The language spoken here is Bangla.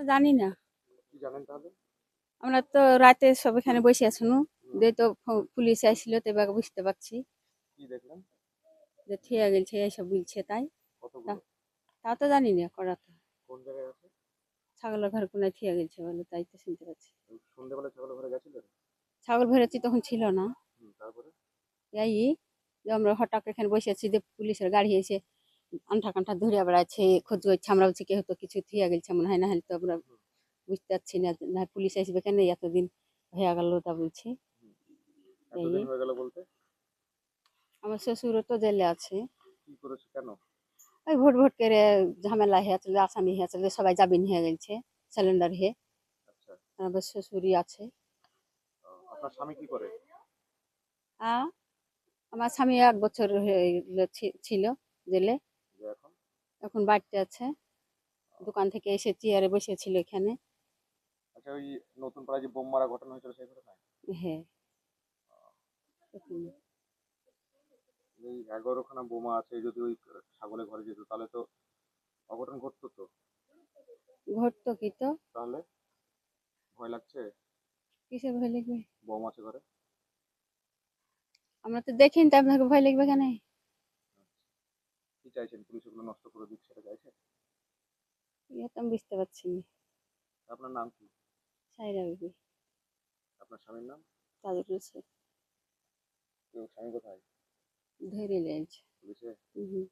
তো জানি না। কি জানেন তাহলে? আমরা তো রাতে সব এখানে বসে আছিনু দিয়ে তো পুলিশ আসছিল তো এবার বুঝতে পারছি। কি দেখলেন? যে থিয়া গেছে এইসব বলছে তাই? তাও তো জানি না করা তো কোন জায়গায় আছে? ছাগলের ঘর কোনায় থিয়া গেছে বলে তাই তো শুনতে পাচ্ছি। সন্ধ্যেবেলা ছাগল ঘরে গেছিলেন ছাগল ভরেছি তখন ছিল না। তারপরে? এই যে আমরা হঠাৎ এখানে বসে আছি যে পুলিশের গাড়ি এসে আন্ঠা কান্ঠা ধরিয়া বেড়াচ্ছে খোঁজ করছে আমরা বলছি কেউ তো কিছু থিয়া গেছে মনে হয় না হলে তো আমরা বুঝতে পারছি না না পুলিশ আসবে কেন এতদিন হয়ে গেল তা বলছি। আমার শ্বশুরও তো জেলে আছে। ওই ভোট ভোট করে ঝামেলা হয়ে চলে আসামি হয়ে চলে সবাই জামিন হয়ে গেছে সিলিন্ডার হয়ে আচ্ছা। আমার শ্বশুরই আছে। আহ, আপনার স্বামী কি করে? আমার স্বামী এক বছর ছিল জেলে। এখন বাড়িতে আছে। দোকান থেকে এসে চেয়ারে বসেছিল এখানে। আচ্ছা ওই নতুন পাড়ায় যে বোম মারা ঘটনা হয়েছিল সেই ঘটনায়? হ্যাঁ। এরকম। এই এগারোখানা বোমা আছে যদি ওই ছাগলের ঘরে যেত তাহলে তো অঘটন ঘটতো তো? ঘটতো কি তো? তাহলে? ভয় লাগছে? কিসে ভয় লাগবে? বোম আছে ঘরে? আমরা তো দেখিনি তো আপনাকে ভয় লাগবে কেন? কি চাইছেন? পুলিশ ওগুলো নষ্ট করে দিক সেটা চাইছেন ইয়ে তো আমি বুঝতে পারছি। না আপনার নাম কি? সাইরা বিবি আপনার স্বামীর নাম? তাজুল কেউ স্বামী কোথায়? ধরে লেগেছে পুলিশে? হুম